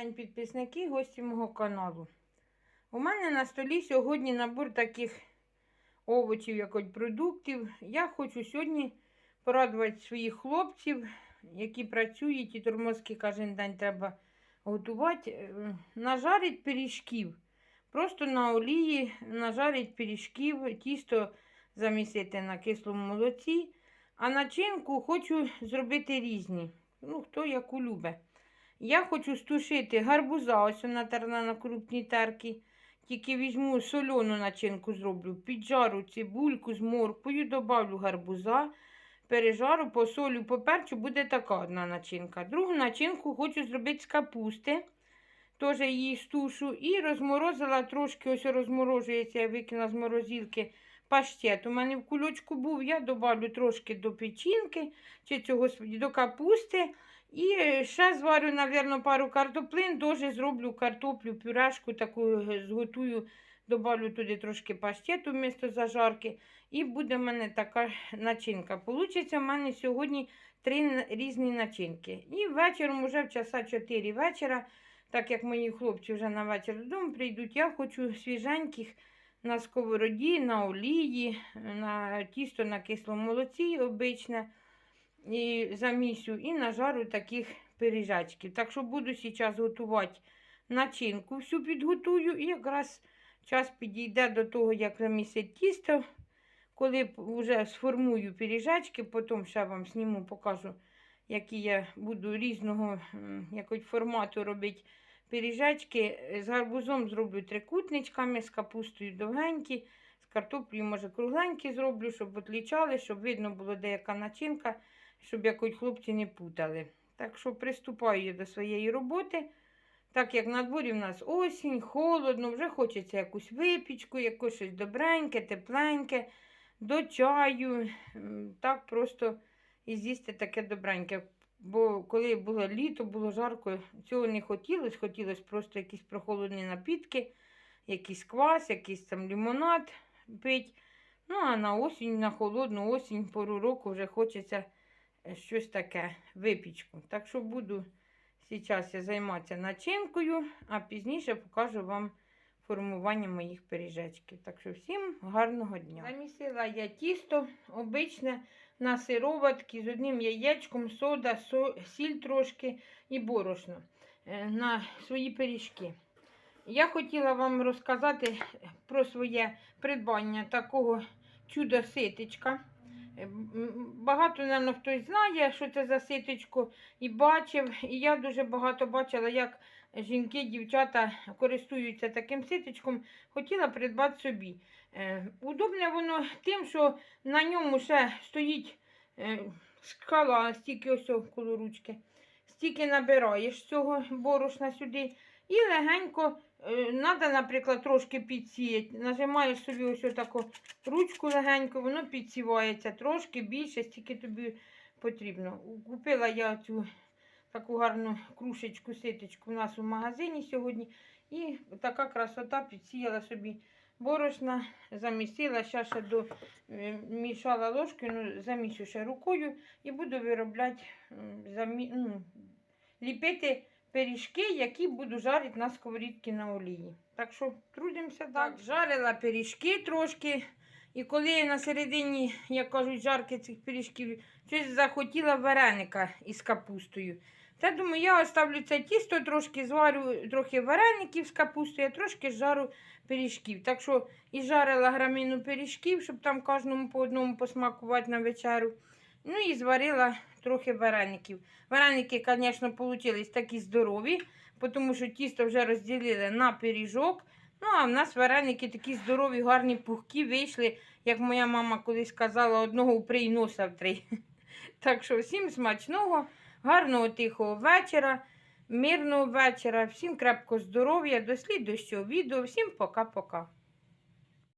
день підписники, гості мого каналу. У мене на столі сьогодні набор таких овочів, як от продуктів. Я хочу сьогодні порадувати своїх хлопців, які працюють і тормозки кожен день треба готувати. Е, Нажарить пиріжків. Просто на олії нажарить пиріжків, тісто замісити на кислому молоці. А начинку хочу зробити різні. Ну, хто яку любить. Я хочу стушити гарбуза, ось вона терна на крупній терки. Тільки візьму соляну начинку зроблю, піджару цибульку з морквою, добавлю гарбуза, пережару, посолю, поперчу, буде така одна начинка. Другу начинку хочу зробити з капусти. Теж її стушу. І розморозила трошки, ось розморожується, я викинула з морозилки паштет. У мене в кульочку був, я добавлю трошки до печінки, чи цього до капусти. І ще зварю, мабуть, пару картоплин, дуже зроблю картоплю, пюрешку таку зготую, добавлю туди трошки паштету вмісто зажарки. І буде в мене така начинка. Получиться в мене сьогодні три різні начинки. І вечором, уже в часа 4 вечора, так як мої хлопці вже на вечір додому прийдуть, я хочу свіженьких на сковороді, на олії, на тісто на кислому молоці обичне і замісю і нажарю таких пиріжачків. Так що буду зараз готувати начинку, всю підготую, і якраз час підійде до того, як замісить тісто. Коли вже сформую пиріжачки, потім ще вам зніму, покажу, які я буду різного якось формату робити пиріжачки. З гарбузом зроблю трикутничками, з капустою довгенькі, з картоплею, може, кругленькі зроблю, щоб відлічали, щоб видно було деяка начинка щоб якось хлопці не путали. Так що приступаю я до своєї роботи. Так як на дворі в нас осінь, холодно, вже хочеться якусь випічку, якусь щось добреньке, тепленьке, до чаю. Так просто і з'їсти таке добреньке. Бо коли було літо, було жарко, цього не хотілося, хотілося просто якісь прохолодні напітки, якийсь квас, якийсь там лимонад пити. Ну, а на осінь, на холодну осінь, пору року вже хочеться щось таке, випічку. Так що буду зараз я займатися начинкою, а пізніше покажу вам формування моїх пиріжечків. Так що всім гарного дня. Замісила я тісто обичне на сироватки з одним яєчком, сода, сіль трошки і борошно е, на свої пиріжки. Я хотіла вам розказати про своє придбання такого чудо-ситечка. Е, Багато, напевно, хтось знає, що це за ситечко, і бачив. І я дуже багато бачила, як жінки, дівчата користуються таким ситечком. Хотіла придбати собі. Е, Удобне воно тим, що на ньому ще стоїть е, шкала, стільки ось коло ручки. Стільки набираєш цього борошна сюди. І легенько, треба, наприклад, трошки підсіяти. Нажимаєш собі ось таку ручку легенько, воно підсівається трошки більше, стільки тобі потрібно. Купила я цю таку гарну крушечку, ситочку у нас у магазині сьогодні. І така красота підсіяла собі борошна, замісила, ще ще до, е, мішала ложкою, ну, замішу ще рукою і буду виробляти, замі, ну, ліпити пиріжки, які буду жарити на сковорідці на олії. Так що трудимося так. Жарила пиріжки трошки. І коли я на середині, як кажуть, жарки цих пиріжків, щось захотіла вареника із капустою. Та думаю, я оставлю це тісто, трошки зварю трохи вареників з капустою, а трошки жару пиріжків. Так що і жарила граміну пиріжків, щоб там кожному по одному посмакувати на вечерю. Ну і зварила трохи вареників. Вареники, звісно, вийшли такі здорові, тому що тісто вже розділили на пиріжок. Ну, а в нас вареники такі здорові, гарні, пухкі вийшли, як моя мама колись казала, одного уприй носа в три. Так що всім смачного, гарного тихого вечора, мирного вечора, всім крепко здоров'я, до слідущого відео, всім пока-пока.